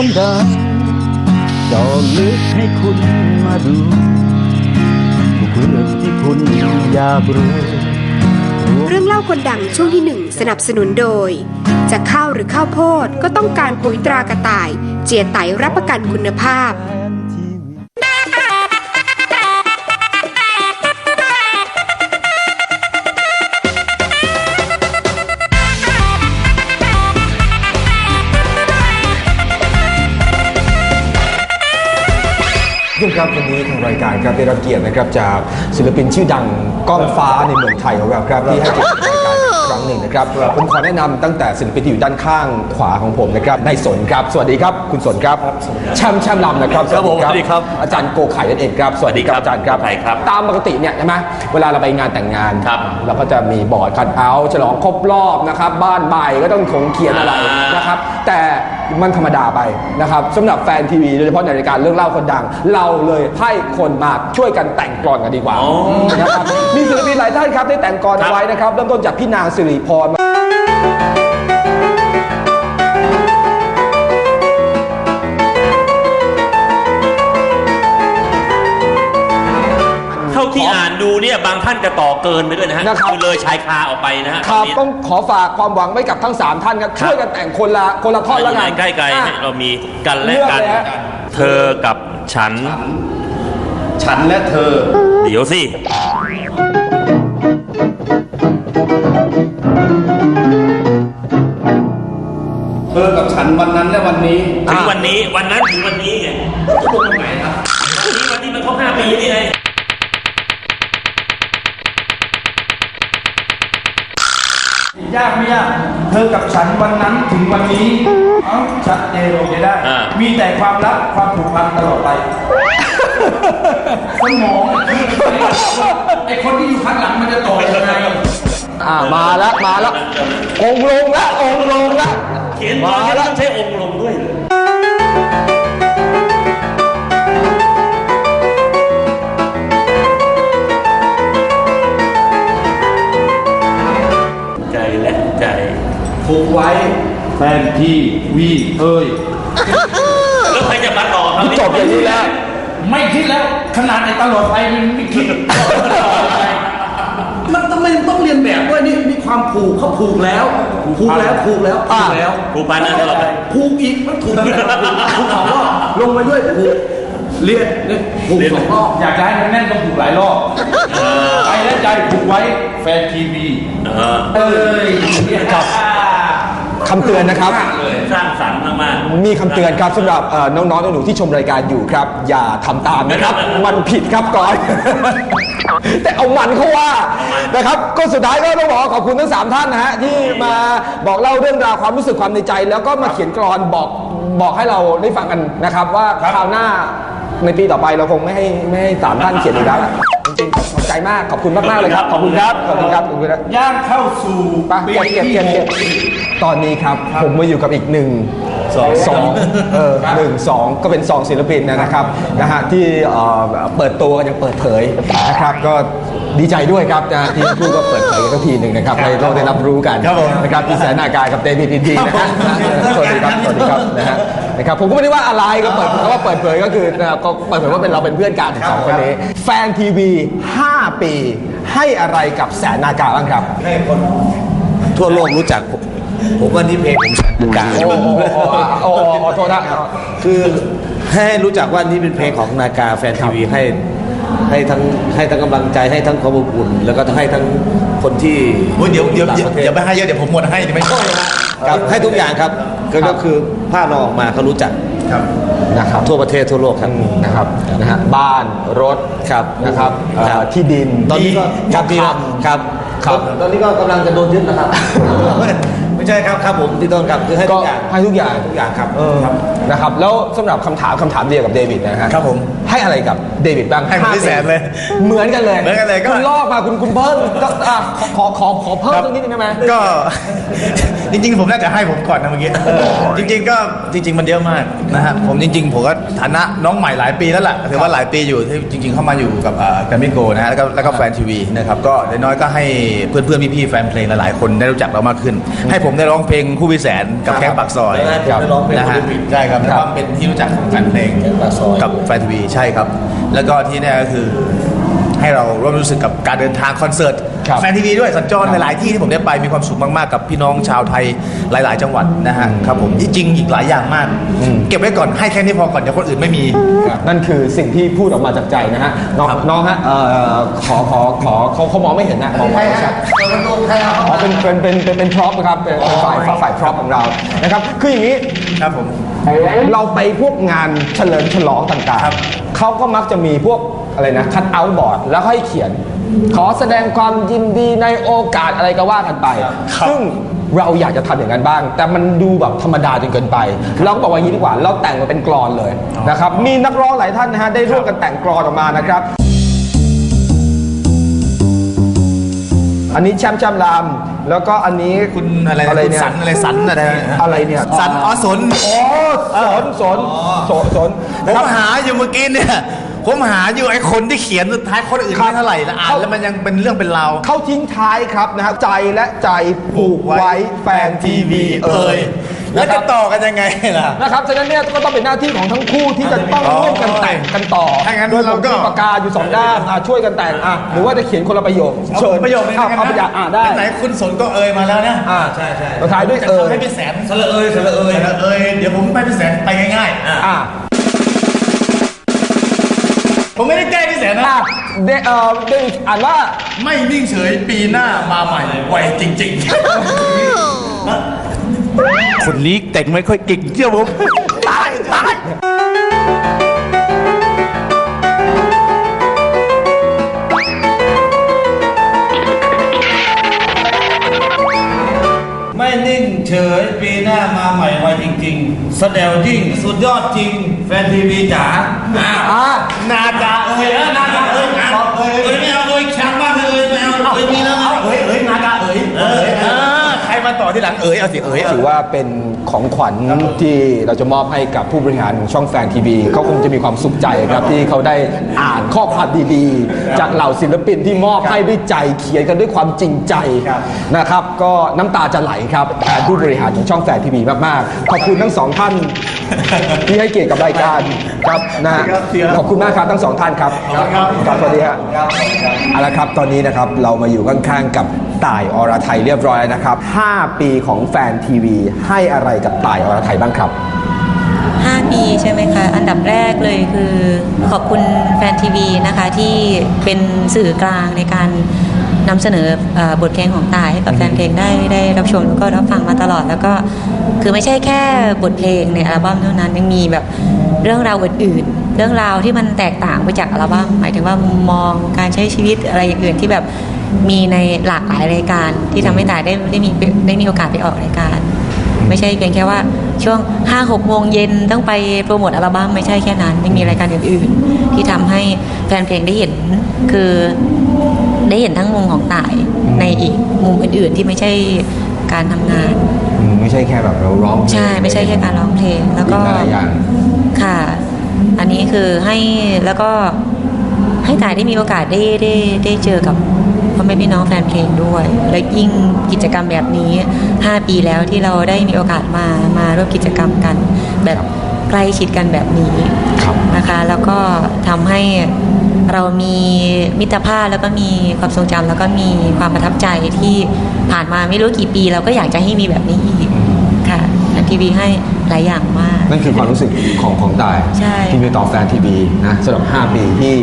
คนดังจอลึกให้คุณมาดูทุกเรื่องที่คุณอยากรู้เรื่องเล่าคนดังช่วงที่หนึ่งสนับสนุนโดย จะข้าวหรือข้าวโพดก็ต้องการปุ๋ยตรากระต่าย เจียไตรับประกันคุณภาพ ครับวันนี้ทางรายการครับได้รับเกียรตินะครับจากศิลปินชื่อดังก้องฟ้าในเมืองไทยของเราครับที่ให้เกียรติรายการอีกครั้งหนึ่งนะครับผมขอแนะนำตั้งแต่ศิลปินที่อยู่ด้านข้างขวาของผมนะครับนายสนครับ สวัสดีครับ คุณสนครับแชมป์แชมป์ลำนะครับครับผมสวัสดีครับอาจารย์โกไข่นั่นเองครับสวัสดีครับอาจารย์ครับโกไข่ครับ ตามปกติเนี่ยใช่ไหมเวลาเราไปงานแต่งงานครับเราก็จะมีบอร์ดคัดเอาท์ฉลองครบรอบนะครับบ้านใบก็ต้องถงเขียนอะไรอ่านนะครับแต่ มันธรรมดาไปนะครับสำหรับแฟนทีวีโดยเฉพาะในรายการเรื่องเล่าคนดัง เราเลยให้คนมาช่วยกันแต่งกลอนกันดีกว่านะครับมีศิลปินหลายท่านครับได้แต่งกลอนเอาไว้นะครับเริ่มต้นจากพี่นางสิริพร ดูเนี่ยบางท่านจะต่อเกินไปด้วยนะฮะนะครับคือเลยชายคาออกไปนะฮะครับตอนนี้ ต้องขอฝากความหวังไว้กับทั้ง 3 ท่านครับ ครับ ช่วยกันแต่งคนละคนละท่อนแล้วกันใกล้ๆอะเนี่ยเรามีกันและเลือกกันเลยฮะ เธอกับฉัน ฉันและเธอ เดี๋ยวสิ เธอกับฉันวันนั้นและวันนี้ ถึงวันนี้วันนั้นถึงวันนี้ไงตรงไหนครับวันนี้วันนี้มันครบห้าปีนี่ไง ยากไม่ยากเธอกับฉันวันนั้นถึงวันนี้เอ้าชัดเจนลงจะได้ อ่ามีแต่ความรักความผูกพันตลอดไปสมองไอคนที่อยู่ข้างหลังมันจะต่อยังไงอ่ามาแล้วมาแล้วองค์ลงแล้วองค์ลงแล้วเขียนตอมานนี้แล้วต้องใช้องค์ลงด้วยเหรอ ผูกไว้แฟนทีวีเอ้ยแล้วใครจะมาต่อครับจบอย่างนี้แล้ว ไม่คิดแล้ว ขนาดในตลอดไปมันไม่คิดมันต้องไม่ต้องเรียนแบบด้วยนี่มีความผูกเขาผูกแล้วผูกแล้วผูกแล้วผูกแล้วผูกพันนะตลอดไปผูกอีกมันถูกผูกสองรอบลงไปด้วยผูกเรียนเนี่ยผูกสองรอบอยากจะให้มันแน่นต้องผูกหลายรอบใจและใจผูกไว้แฟนทีวีเออเอ้ยครับ คำเตือนนะครับ สร้างสรรค์มากๆมีคำเตือนครับสำหรับเอ่อน้องๆหนูๆที่ชมรายการอยู่ครับ อย่าทำตามนะครับ มันผิดครับก่อน แต่เอามันเขาว่านะครับ ก็สุดท้ายก็ต้องบอกขอบคุณทั้งสามท่านนะฮะที่มาบอกเล่าเรื่องราวความรู้สึกความในใจ แล้วก็มาเขียนกรอนบอกบอกให้เราได้ฟังกันนะครับ ว่าคราวหน้าในปีต่อไปเราคงไม่ให้ไม่ให้สามท่านเขียนอีกแล้วล่ะจริงๆขอบใจมากขอบคุณมากๆเลยครับขอบคุณครับขอบคุณครับขอบคุณครับ ย่างเข้าสู่ไปเก็บเก็บเก็บเก็บ ตอนนี้ครับผมมาอยู่กับอีกหนึ่งสองสองเออหนึ่งสองก็เป็นสองศิลปินนะครับนะฮะที่เอ่อเปิดตัวกันอย่างเปิดเผยนะครับ ก็ดีใจด้วยครับนะที่ทั้งคู่ก็เปิดเผยกันทีหนึ่งนะครับให้เราได้รับรู้กันนะครับพี่แสนนากายกับเดวิดอินดีนะฮะสวัสดีครับสวัสดีครับนะฮะนะครับผมก็ไม่ได้ว่าอะไรก็เปิดคำว่าเปิดเผยก็คือนะครับก็เปิดเผยว่าเป็นเราเป็นเพื่อนกันสองคนนี้แฟนทีวี5ปี ให้อะไรกับแสนนากาบ้างครับ ให้คนทั่วโลกรู้จักผม ผมว่านี่เพลงของฉันกลางโอ้โหโอ้โหขอโทษนะ คือให้รู้จักว่านี่เป็นเพลงของนากาแฟนทีวีให้ให้ทั้งให้ทั้งกำลังใจให้ทั้งความอบอุ่นแล้วก็ให้ทั้งคนที่โอ้ยเดี๋ยวเดี๋ยวต่างเดี๋ยวประเทศ อย่าไปให้เยอะเดี๋ยวผมหมดให้ดีไหมครับให้ทุกอย่างครับก็ก็คือภาพเราออกมาเขารู้จักครับ นะครับทั่วประเทศทั่วโลกครับ นะครับนะฮะบ้านรถครับนะครับเอ่อครับ ที่ดิน ตอนนี้ก็ที่ครับพี่ทครับครับ ตอนนี้ก็กำลังจะโดนยึดนะครับไม่ ใช่ครับครับผมที่ต้นครับคือให้ก็ทุกอย่างให้ทุกอย่างทุกอย่างครับเออนะครับ แล้วสำหรับคำถามคำถามเดียวกับเดวิดนะฮะครับผมให้อะไรกับเดวิดบ้างให้ผมาที่แสนเลยเหมือนกันเลยเหมือนกันเลยก็ คุณลอกมาคุณคุณเพิ่มก็อะขอขอขอเพิ่มตรงนี้ได้ไหม ก็ จริงๆ ผมน่าจะให้ผมก่อนนะเมื่อกี้จริง ๆ ก็จริง ๆ มันเยอะมากนะฮะผมจริง ๆ ผมก็ฐานะน้องใหม่หลายปีแล้วล่ะถือว่าหลายปีอยู่ที่จริง ๆ เข้ามาอยู่กับแกรมมี่โกนะฮะแล้วก็แล้วก็แฟนทีวีนะครับก็อย่างน้อยก็ให้เพื่อนๆพี่ๆแฟนเพลงหลายๆคนได้รู้จักเรามากขึ้น ให้ผมได้ร้องเพลงคู่พิแสนกับแข้งปากซอยแล้วให้ผมได้ร้องเพลงนะฮะคู่พิแสนใช่ครับแล้วก็เป็นที่รู้จักของแฟนเพลงแข้งปากซอยกับแฟนทีวีใช่ครับ แล้วก็ที่แน่ก็คือให้เราร่วมรู้สึกกับการเดินทางคอนเสิร์ตครับ แฟนทีวีด้วยสัญจรหลายๆที่ที่ผมได้ไปมีความสุขมากๆกับพี่น้องชาวไทยหลาย ๆ จังหวัดนะฮะครับผมจริงๆอีกหลายอย่างมาก เก็บไว้ก่อนให้แค่นี้พอก่อนเดี๋ยวคนอื่นไม่มี นั่นคือสิ่งที่พูดออกมาจากใจนะฮะน้องครับน้องฮะเอ่อขอขอขอเขาเขามองไม่เห็นนะมองไม่ชัดอ๋อเป็นเป็นเป็นเป็นเป็นพร็อพนะครับเป็นเป็นฝ่ายฝ่ายฝ่ายพร็อพของเรานะครับคืออย่างนี้ครับผมเราไปพวกงานเฉลิมฉลองต่างๆเขาก็มักจะมีพวกอะไรนะคัดเอาท์บอร์ดแล้วก็ให้เขียน ขอแสดงความยินดีในโอกาสอะไรก็ว่ากันไป ซึ่งเราอยากจะทำอย่างนั้นบ้าง แต่มันดูแบบธรรมดาจนเกินไป เราก็บอกว่าอย่างนี้ดีกว่า เราแต่งมาเป็นกรอนเลยนะครับ มีนักร้องหลายท่านนะฮะได้ร่วมกันแต่งกรอนออกมานะครับ อันนี้แชมป์แชมป์รามแล้วก็อันนี้คุณอะไรนะอะไรคุณเนี่ยสันอะไรสันอะไรนะอะไรเนี่ยสันอ๋อสนโอ้สนสนสนสนผมครับหาอยู่เมื่อกี้เนี่ย ผมหาอยู่ไอ้คนที่เขียนสุดท้ายคนอื่นครับไม่เท่าไหร่ละอ่านแล้วมันยังเป็นเรื่องเป็นราวเขาทิ้งท้ายครับนะฮะใจและใจผูกไว้แฟนทีวีเอ่ย แล้วนะคจะรับต่อกันยังไงล่ะ นะครับฉะนั้นเนี่ยก็ต้องเป็นหน้าที่ของทั้งคู่ที่จะต้องร่วมกันแต่งกันต่อถ้างั้นโดยผเรามก็ มีปากกาอยู่สองด้านอะช่วยกันแต่งอะหรือว่าจะเขียนคนละประโยคเชิญประโยคนี้เอานะเอาประโยคอะได้ ไหนคุณสนก็เอ่ยมาแล้วนะอ่าใช่ใช่ เราท้ายด้วยจะเอ่ยทำให้พี่แสนสละเอยสละเอยเอ่ย เอ่ยเดี๋ยวผมไปพี่แสนไปง่ายๆ อะอ่า ผมไม่ได้แกล้งพี่แสนนะ อะเดเอ่อเดวิดอ่านว่าไม่นิ่งเฉยปีหน้ามาใหม่ไวจริงๆ คนนี้แต่งไม่ค่อยเก่งเชื่อผมตายตายไม่นิ่งเฉยปีหน้ามาใหม่ไวจริง ๆ แสดงยิ่งสุดยอดจริง แฟนทีวีจ๋าอ้าวอ่านาจาเอ่ยเออนาจาเอ่ยนาเอ่ยเอ้ยไม่เอาเลยแข็งมากเลยไม่เอาเอ้ยมีแล้วนะ เอ่ยเอ่ยนา ต่อที่หลังเอ่ยเอาสิเอ่ยถือว่าเป็นของขวัญที่เราจะมอบให้กับผู้บริหารของช่องแฟนทีวีเขาคงจะมีความสุขใจครับที่เขาได้อ่านข้อความดีๆ จากเหล่าศิลปินที่มอบให้ด้วยใจเขียนกันด้วยความจริงใจนะครับ ก็น้ำตาจะไหลครับแทนผู้บริหารของช่องแฟนทีวีมากๆขอบคุณทั้งสองท่านที่ให้เกียรติกับรายการครับนะฮะขอบคุณมากครับทั้งสองท่านครับครับสวัสดีครับเอาละครับตอนนี้นะครับเรามาอยู่ข้างๆกับต่ายอรไทยเรียบร้อยแล้วนะครับ5ปีของแฟนทีวี ให้อะไรกับต่ายอรไทยบ้างครับ 5 ปีใช่ไหมคะ อันดับแรกเลยคือขอบคุณแฟนทีวีนะคะที่เป็นสื่อกลางในการนำเสนอเออบทเพลงของตายให้กับแฟนเพลงได้ได้รับชมแล้วก็รับฟังมาตลอด แล้วก็คือไม่ใช่แค่บทเพลงในอัลบั้มเท่านั้นยังมีแบบเรื่องราวอื่นๆ เรื่องราวที่มันแตกต่างไปจากอัลบั้มหมายถึงว่ามุมมองการใช้ชีวิตอะไรอย่างอื่นที่แบบ มีในหลากหลายรายการที่ทำให้ตายได้ได้มีได้มีโอกาสไปออกรายการ ไม่ใช่เพียงแค่ว่าช่วง5 6โมงเย็นต้องไปโปรโมทอัลบั้มไม่ใช่แค่นั้นยังมีรายการอื่นๆ ที่ทำให้แฟนเพลงได้เห็นคือได้เห็นทั้งมุมของต่ายในอีกมุมอื่นๆ ที่ไม่ใช่การทำงานไม่ใช่แค่แบบเราร้องเพลงใช่ไม่ใช่แค่การร้องเพลงแล้วก็ อีหลายอย่าง ค่ะ อันนี้คือให้แล้วก็ให้ต่ายได้มีโอกาสได้ได้ได้เจอกับ พ่อแม่พี่น้องแฟนเพลงด้วย และยิ่งกิจกรรมแบบนี้ 5 ปีแล้วที่เราได้มีโอกาสมามาร่วมกิจกรรมกัน แบบใกล้ชิดกันแบบนี้ครับนะคะ แล้วก็ทำให้เรามีมิตรภาพแล้วก็มีความทรงจำแล้วก็มีความประทับใจที่ผ่านมาไม่รู้กี่ปี เราก็อยากจะให้มีแบบนี้อีกค่ะทีวีให้หลายอย่างมาก นั่นคือความรู้สึกของของตายใช่ที่มีต่อแฟนทีวีนะสำหรับ 5 ปีที่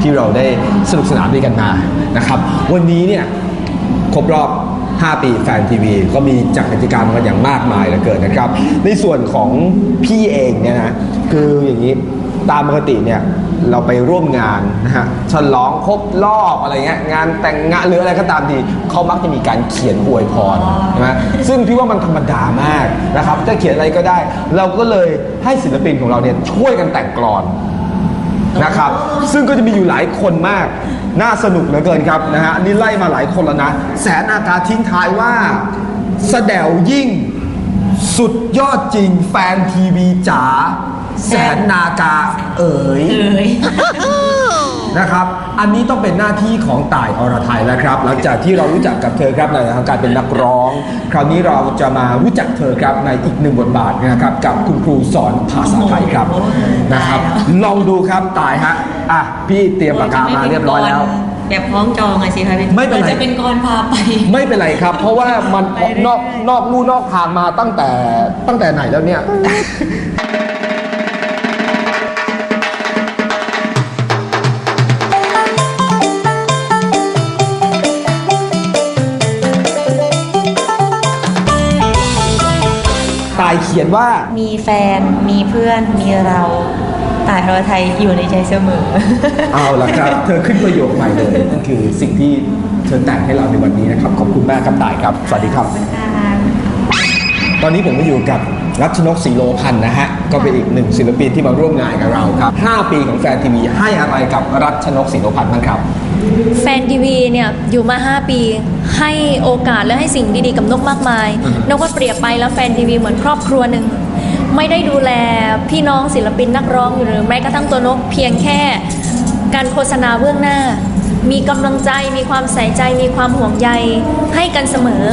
ที่เราได้สนุกสนานด้วยกันมา นะครับ วันนี้เนี่ยครบรอบ 5 ปีแฟนทีวี ก็มีจัดกิจกรรมกันอย่างมากมายเหลือเกินนะครับ ในส่วนของพี่เองเนี่ยนะคืออย่างนี้ตามปกติเนี่ยเราไปร่วมงานนะฮะฉลองครบรอบอะไรเงี้ยงานแต่งงานหรืออะไรก็ตามทีเขามักจะมีการเขียนอวยพรใช่ไหมซึ่งพี่ว่ามันธรรมดามากนะครับจะเขียนอะไรก็ได้ เราก็เลยให้ศิลปินของเราเนี่ยช่วยกันแต่งกลอนนะครับ ซึ่งก็จะมีอยู่หลายคนมาก น่าสนุกเหลือเกินครับนะฮะนี่ไล่มาหลายคนแล้วนะ แสนอากาทิ้งท้ายว่าสแดวยิ่ง สุดยอดจริงแฟนทีวีจ๋าแสนนากาเอ๋ย นะครับ อันนี้ต้องเป็นหน้าที่ของต่ายอรไทยแล้วครับ หลังจากที่เรารู้จักกับเธอครับในทางการเป็นนักร้อง คราวนี้เราจะมารู้จักเธอครับในอีกหนึ่งบทบาทนะครับ กับคุณครูสอนภาษาไทยครับนะครับ ลองดูครับต่ายฮะอะพี่เตรียมปากกามาเรียบร้อยแล้วแบบพ้องจองอะสิคะไม่เป็นไรจะเป็นกรพาไป ไม่เป็นไรครับ เพราะว่ามันไปเรื่อยนอกนอกลู่นอกทางมาตั้งแต่ตั้งแต่ไหนแล้วเนี่ย ขียนว่า มีแฟน มีเพื่อน มีเราตายเราไทยอยู่ในใจเสมอ เอาละครับ เธอขึ้นประโยคใหม่เลย นั่นคือสิ่งที่เธอแต่งให้เราในวันนี้นะครับ ขอบคุณมากครับตายครับ สวัสดีครับ ตอนนี้ผมมาอยู่กับ รัชนกศรีโลพันธ์นะฮะ ก็เป็นอีกหนึ่งศิลปินที่มาร่วมงานกับเราครับ 5 ปีของแฟนทีวีให้อะไรกับรัชนกศรีโลพันธ์บ้างครับ แฟนทีวีเนี่ยอยู่มา 5 ปี ให้โอกาสและให้สิ่งดีๆกับนกมากมาย นกว่าเปรียบไปแล้วแฟนทีวีเหมือนครอบครัวหนึ่งไม่ได้ดูแลพี่น้องศิลปินนักร้องหรือแม้กระทั่งตัวนกเพียงแค่การโฆษณาเบื้องหน้า มีกำลังใจมีความใส่ใจมีความห่วงใยให้กันเสมอ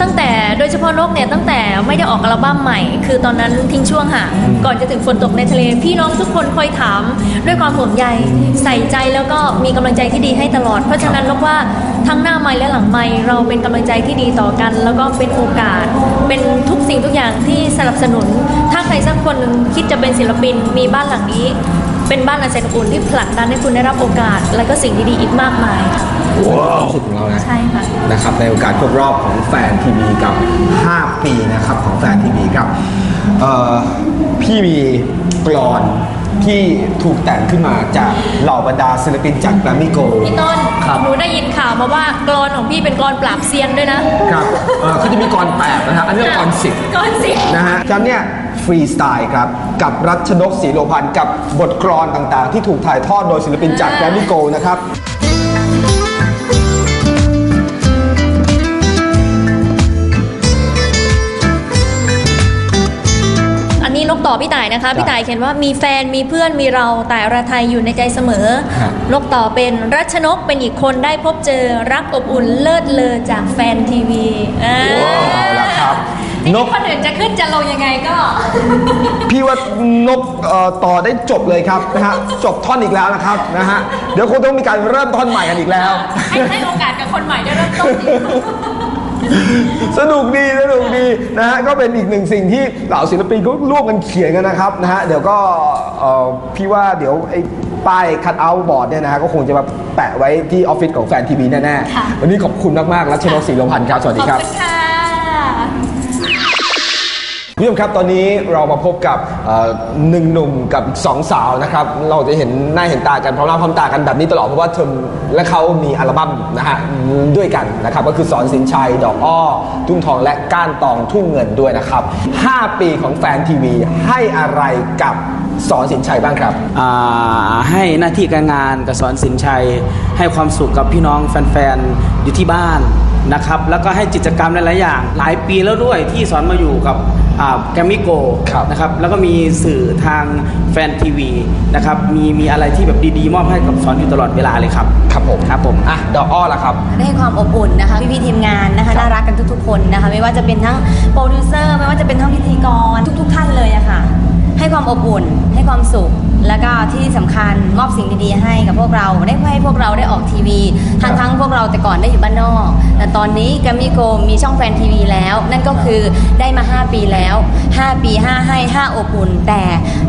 ตั้งแต่โดยเฉพาะนกเนี่ยตั้งแต่ไม่ได้ออกอัลบั้มใหม่ คือตอนนั้นทิ้งช่วงห่างก่อนจะถึงฝนตกในทะเล พี่น้องทุกคนคอยถาม ด้วยความห่วงใยใส่ใจแล้วก็มีกำลังใจที่ดีให้ตลอด เพราะฉะนั้นนกว่าทั้งหน้าไม้และหลังไม้เราเป็นกำลังใจที่ดีต่อกัน แล้วก็เป็นโอกาส เป็นทุกสิ่งทุกอย่างที่สนับสนุน ถ้าใครสักคนหนึ่งคิดจะเป็นศิลปินมีบ้านหลังนี้ เป็นบ้านอันแสนอบอุ่นที่ผลักดันให้คุณได้รับโอกาส และก็สิ่งดีๆอีกมากมาย ความสุขของเรานะใช่ค่ะ นะครับในโอกาสครบรอบของแฟนทีวีกับ 5 ปีนะครับของแฟนทีวีครับเอ่อพี่มีกลอนที่ถูกแต่งขึ้นมาจากเหล่าบรรดาศิลปินจากแกรมมี่โกลด์ พี่ต้นครับ หนูได้ยินข่าวมาว่ากรอนของพี่เป็นกรอนปราบเซียนด้วยนะครับเอ่อเขาจะมีกรแปดนะฮะอันนี้กรสิบ กรอนสิบ นะฮะฉันเนี่ย ฟรีสไตล์ครับ กับรัชนกศรีโลพันธ์กับบทกลอนต่างๆ ที่ถูกถ่ายทอดโดยศิลปินจากแกรมมี่โกลด์นะครับอันนี้นกต่อพี่ต่ายนะคะ พี่ต่ายเขียนว่ามีแฟนมีเพื่อนมีเราแต่ระไทยอยู่ในใจเสมอฮะนกต่อเป็นรัชนกเป็นอีกคนได้พบเจอรักอบอุ่นเลิศเลอจากแฟนทีวีอ่าเอาละครับ จรินงกๆคนอื่นจะขึ้นจะลงยังไงก็ พี่ว่านกเอ่อต่อได้จบเลยครับนะฮะจบท่อนอีกแล้วนะครับนะฮะเดี๋ยวคงต้องมีการเริ่มท่อนใหม่กันอีกแล้ว ให้ให้โอกาสกับคนใหม่ได้เริ่มต้นดีสนุกดีสนุกดีนะฮะก็เป็นอีกหนึ่งสิ่งที่เหล่าศิลปินก็ร่วมกันเขียนกันนะครับนะฮะเดี๋ยวก็เอ่อพี่ว่าเดี๋ยวไอ้ป้ายคัดเอาท์บอร์ดเนี่ยนะฮะก็คงจะมาแปะไว้ที่ออฟฟิศของแฟนทีวีแน่ค่ะ ๆ วันนี้ขอบคุณมากๆรัชนกศรีโลพันธ์ครับ สวัสขดีอบครับ คุณค่ะ คุณผู้ชมครับตอนนี้เรามาพบกับเอ่อหนึ่งหนุ่มกับอีกสองสาวนะครับเราจะเห็นหน้าเห็นตากันพร้อมหน้าพร้อมตากันแบบนี้ตลอดเพราะว่าเธอและเขามีอัลบั้มนะฮะด้วยกันนะครับก็คือสอนสินชัยดอกอ้อ ทุ่งทองและก้านตองทุ่งเงินด้วยนะครับ 5 ปีของแฟนทีวีให้อะไรกับสอนสินชัยบ้างครับ อ่าให้หน้าที่การงานกับสอนสินชัย ให้ความสุขกับพี่น้องแฟนๆ อยู่ที่บ้าน นะครับ แล้วก็ให้กิจกรรมหลาย ๆ อย่าง หลายปีแล้วด้วยที่สอนมาอยู่กับแกมมิโกครับนะครับ แล้วก็มีสื่อทางแฟนทีวีนะครับ มีมีอะไรที่แบบดี ๆ มอบให้กับสอนอยู่ตลอดเวลาเลยครับ ครับผม ครับผม อะ ดอกอ้อละครับ ได้ความอบอุ่นนะคะ พี่ๆทีมงานนะคะ น่ารักกันทุก ๆ คนนะคะ ไม่ว่าจะเป็นทั้งโปรดิวเซอร์ ไม่ว่าจะเป็นทั้งพิธีกร ทุก ๆ ท่านเลยอะค่ะ ให้ความอบอุ่น ให้ความสุข แล้วก็ที่สำคัญมอบสิ่งดีๆให้กับพวกเราได้ให้พวกเราได้ออกทีวีทั้งทั้งๆพวกเราแต่ก่อนได้อยู่บ้านนอก แต่ตอนนี้แกมมี่โกมีช่องแฟนทีวีแล้ว นั่นก็คือได้มา 5 ปีแล้ว 5 ปี 5 ให้ 5 อบอุ่นแต่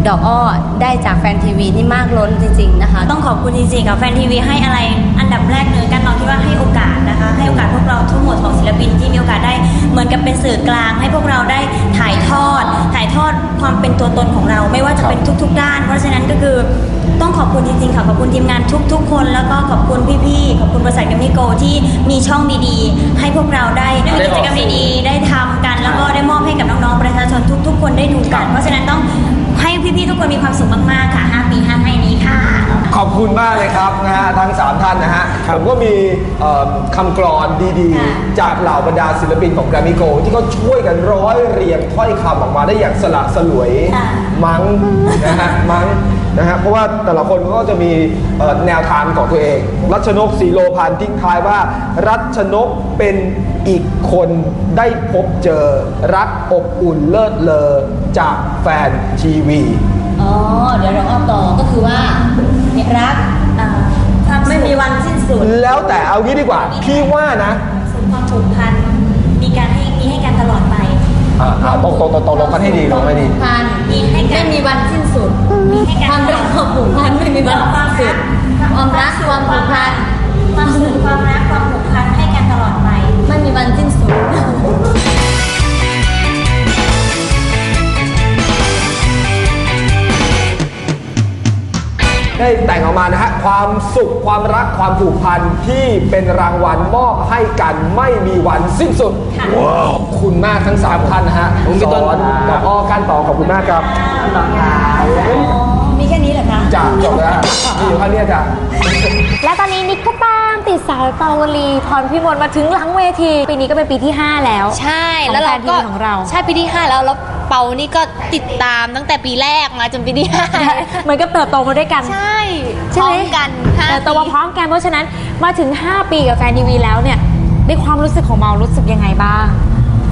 ดอกอ้อได้จากแฟนทีวีนี่มากล้นจริง ๆนะคะ ต้องขอบคุณจริงๆกับแฟนทีวีให้อะไรอันดับแรกเลยกันเราคิดว่าให้โอกาสนะคะ ให้โอกาสพวกเราทุกหมวดของศิลปินที่มีโอกาสได้เหมือนกับเป็นสื่อกลาง ให้พวกเราได้ถ่ายทอด ถ่ายทอดความเป็นตัวตนของเราไม่ว่าจะเป็นทุก ๆ ด้าน เพราะฉะนั้นก็คือต้องขอบคุณจริงๆค่ะขอบคุณทีมงานทุก ๆ คน แล้วก็ขอบคุณพี่ๆขอบคุณบริษัทกัมมิโกที่มีช่องดีๆ ให้พวกเราได้ได้มีกิจกรรมดีๆได้ทำกันแล้วก็ได้มอบให้กับน้องๆประชาชนทุก ๆ คนได้ดูกัน เพราะฉะนั้นต้องให้พี่ๆทุกคนมีความสุขมากๆค่ะ 5 ปี5ให้นี้ค่ะ ขอบคุณมากเลยครับนะฮะทั้ง 3 ท่านนะฮะผมก็มีเอ่อคำกรอนดีค่ะ ๆ จากเหล่าบรรดาศิลปินของแกรมมี่โกที่เขาช่วยกันร้อยเรียงถ้อยคำออกมาได้อย่างสละสลวยค่ะมั้งนะฮะมั้ง นะฮะเพราะว่าแต่ละคนก็จะมีเอ่อแนวทางของตัวเอง รัชนกศรีโลพันธ์ทิ้งท้ายว่า รัชนกเป็นอีกคนได้พบเจอรักอบอุ่นเลิศเลอจากแฟนทีวีอ๋อเดี๋ยวเราเอาต่อก็คือว่าเนี่ยรักอ่าความไม่มีวันสิ้นสุด แล้วแต่เอางี้ดีกว่า พี่ว่านะสุดความผูกพัน มีการให้มีให้กันตลอดไป อ่าอ่าตกตกตกตกลงกันให้ดีลงให้ดีผูกพันมีให้กัน ไม่มีวันสิ้นสุดมีให้กันความรักความผูกพันไม่มีวันสิ้นสุดความรักความผูกพันความสุขความรักความผูกพันให้กันตลอดไป ไม่มีวันสิ้นสุดได้แต่งออกมานะฮะความสุขความรักความผูกพันที่เป็นรางวัลมอบให้กันไม่มีวันสิ้นสุดว้าว ขอบคุณมากทั้งสามท่านนะฮะผมพี่ต้นสอนกับอ้อกันต่อขอบคุณมากครับมีแค่นี้เหรอคะจ้าจบแล้วฮะมีอยู่แค่เนี้ยจ้ะ และตอนนี้นิกก็ตามติดสาวปาวลีพรพิมลมาถึงหลังเวที ปีนี้ก็เป็นปีที่ 5 แล้ว ใช่ของแล้วเราแฟนทีก็วีของเรา ใช่ปีที่5แล้วแล้วเปานี่ก็ติดตามตั้งแต่ปีแรกมาจนปีที่ห้าเหมือนกับเติบโตมาด้วยกัน ใช่ใช่ไหมพร้อมกันห้าเติบโตมาปีพร้อมกันเพราะฉะนั้นมาถึง 5 ปีกับแฟนทีวีแล้วเนี่ย ในความรู้สึกของเมารู้สึกยังไงบ้าง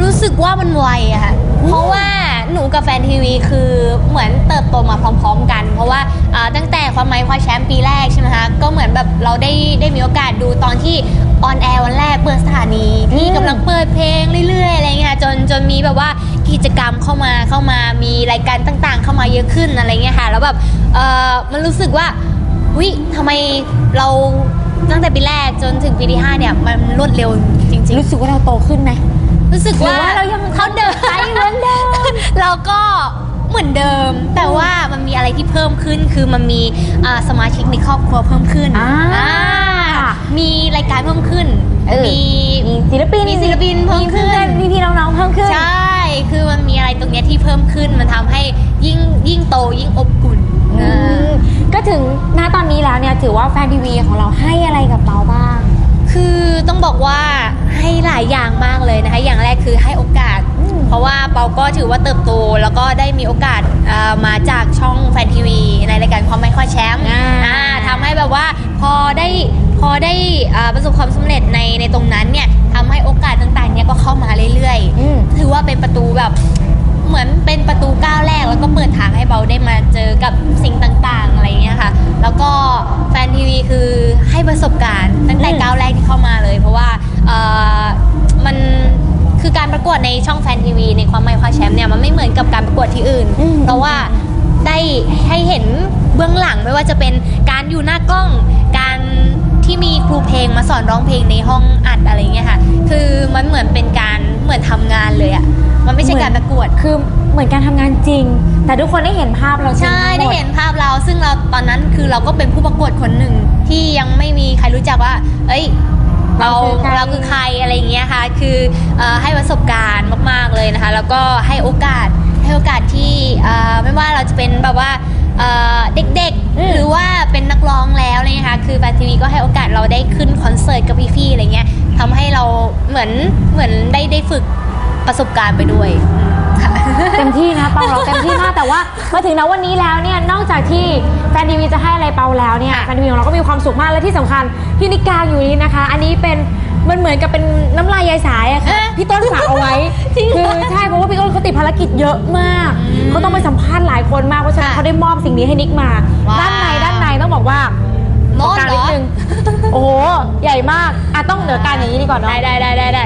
รู้สึกว่ามันไวอะค่ะ เพราะว่าหนูกับแฟนทีวีคือเหมือนเติบโตมาพร้อม ๆ กัน เพราะว่าอ่าตั้งแต่ความหมายคว้าแชมป์ปีแรกใช่ไหมคะ ก็เหมือนแบบเราได้ได้มีโอกาสดูตอนที่ออนแอร์วันแรกเปิดสถานีที่กำลังเปิดเพลงเรื่อยๆอะไรเงี้ยจนจนมีแบบว่ากิจกรรมเข้ามาเข้ามามีรายการต่างๆ เข้ามาเยอะขึ้นอะไรเงี้ยค่ะ แล้วแบบเออมันรู้สึกว่า วิทำไมเรา ตั้งแต่ปีแรกจนถึงปีที่ห้าเนี่ยมันรวดเร็วจริงๆรู้สึกว่าเราโตขึ้นไหมรู้สึกว่าหรือว่าเรายังเขาเดิมใจเหมือนเดิม เราก็เหมือนเดิม แต่ว่ามันมีอะไรที่เพิ่มขึ้นคือมันมีอ่าสมาชิกในครอบครัวเพิ่มขึ้นอ่าอ่ามีรายการเพิ่มขึ้นเออ มี มีศิลปินมีศิลปินเพิ่มขึ้น มีพี่ๆน้องๆเพิ่มขึ้น ใช่ คือมันมีอะไรตรงเนี้ยที่เพิ่มขึ้น มันทำให้ยิ่งยิ่งโตยิ่งอบอุ่น อืเออมก็ถึงณตอนนี้แล้วเนี่ยถือว่าแฟนทีวีของเราให้อะไรกับเราบ้าง คือต้องบอกว่าให้หลายอย่างมากเลยนะคะ อย่างแรกคือให้โอกาสเพราะว่าเปาก็ถือว่าเติบโต แล้วก็ได้มีโอกาสเอ่อมาจากช่องแฟนทีวีในรายการความไม่ค่อยแชมป์อ่า อ่าทำให้แบบว่าพอได้พอได้อ่าประสบความสำเร็จในในตรงนั้นเนี่ยทำให้โอกาสต่างๆเนี่ยก็เข้ามาเรื่อยอืม ๆ ถือว่าเป็นประตูแบบ เหมือนเป็นประตูก้าวแรก แล้วก็เปิดทางให้เบาได้มาเจอกับสิ่งต่างๆอะไรอย่างเงี้ยค่ะ แล้วก็แฟนทีวีคือให้ประสบการณ์ตั้งแต่ก้าวแรกที่เข้ามาเลย เพราะว่าเอ่อมันคือการประกวดในช่องแฟนทีวีในความไม่คว้าแชมป์เนี่ยมันไม่เหมือนกับการประกวดที่อื่นอืมเพราะว่าได้ให้เห็นเบื้องหลังไม่ว่าจะเป็นการอยู่หน้ากล้องการที่มีครูเพลงมาสอนร้องเพลงในห้องอัดอะไรเงี้ยค่ะ คือมันเหมือนเป็นการเหมือนทำงานเลยอะ มันไม่ใช่การประกวด คือเหมือนการทำงานจริง แต่ทุกคนได้เห็นภาพเราจริงใช่ทั้งมได้เห็นภาพเรา ซึ่งเราตอนนั้นคือเราก็เป็นผู้ประกวดคนหนึ่งที่ยังไม่มีใครรู้จักว่า เอ้ยเราเราคือใครเราคือใครอะไรอย่างเงี้ยค่ะ คือเอ่อให้ประสบการณ์มาก ๆเลยนะคะ แล้วก็ให้โอกาสให้โอกาสที่เอ่อไม่ว่าเราจะเป็นแบบว่าเอ่อเด็กๆ หรือว่าเป็นนักร้องแล้วอะไรเงี้ยค่ะคือแบทีวีก็ให้โอกาสเราได้ขึ้นคอนเสิร์ตกับพี่ๆอะไรเงี้ยทำให้เราเหมือนเหมือนได้ได้ฝึก ประสบการณ์ไปด้วยค่ะ เต็มที่นะเปาเราเต็มที่มากแต่ว่ามาถึงณวันนี้แล้วเนี่ยนอกจากที่แฟนทีวีจะให้อะไรเปาแล้วเนี่ยค่ะแฟนทีวีของเราก็มีความสุขมากและที่สำคัญที่นิกาอยู่นี้นะคะ อันนี้เป็นมันเหมือนกับเป็นน้ำลายยายสายอะค่ะพี่ต้นฝากเอาไว้จริงเหรอคือใช่เพราะว่าพี่ต้นเขาติดภารกิจเยอะมากเขาต้องไปสัมภาษณ์หลายคนมากเพราะฉะนั้นค่ะเขาได้มอบสิ่งนี้ให้นิกมา ว้าว ด้านในด้านในต้องบอกว่า โน้ตตรงกลางเหรนิอดนึงโอ้โห ใหญ่มาก อะ ต้องเหนือการอย่างนี้ดีกว่าเนาะ ได้ได้ได้ได้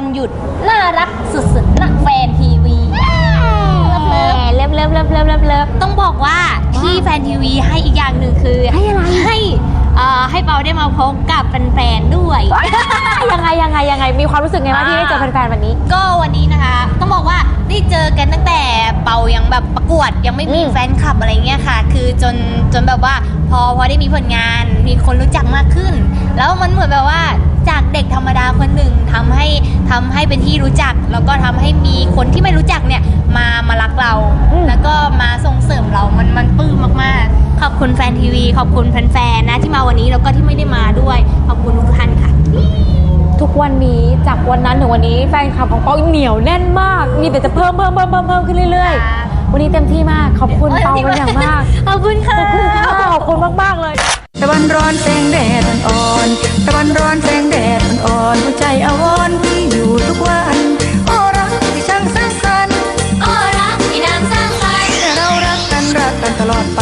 วันหยุด น่ารักสุดๆนะแฟนทีวี เลิฟเลิฟเลิฟเลิฟเลิฟเลิฟเลิฟต้องบอกว่าที่แฟนทีวีให้อีกอย่างหนึ่งคือให้อะไร ให้เอ่อให้เปาได้มาพบกับแฟนๆด้วย ยังไงยังไงยังไง มีความรู้สึกไงบ้างที่ได้เจอแฟนๆวันนี้ ก็วันนี้นะคะ ต้องบอกว่าได้เจอกันตั้งแต่เปายังแบบประกวดยังไม่มีอืม แฟนคลับอะไรเงี้ยค่ะ คือจนจนแบบว่าพอพอได้มีผลงานมีคนรู้จักมากขึ้น แล้วมันเหมือนแบบว่าจากเด็กธรรมดาคนหนึ่งทำให้ ทำให้เป็นที่รู้จัก แล้วก็ทำให้มีคนที่ไม่รู้จักเนี่ยมามารักเราอืมแล้วก็มาส่งเสเสริมเรามันมันปลื้มมากๆ ขอบคุณแฟนทีวี ขอบคุณแฟนๆนะที่มาวันนี้แล้วก็ที่ไม่ได้มาด้วย ขอบคุณทุกท่านค่ะทุกวันนี้จากวันนั้นถึงวันนี้แฟนคลับของเปาเหนียวแน่นมาก มีแต่จะเพิ่มเพิ่มเพิ่มเพิ่มเพิ่มขึ้นเรื่อยๆ วันนี้เต็มที่มาก ขอบคุณเปาเป็นอย่างมาก ขอบคุณค่ะ ขอบคุณ ตะวันร้อนแสงแดดอ่อนตะวันร้อนแสงแดดอ่อนหัวใจอวรพี่อยู่ทุกวันโอ้รักที่ช่างสร้าโอ้รักที่นางสร้าเรารักกันรักกันตลอดไป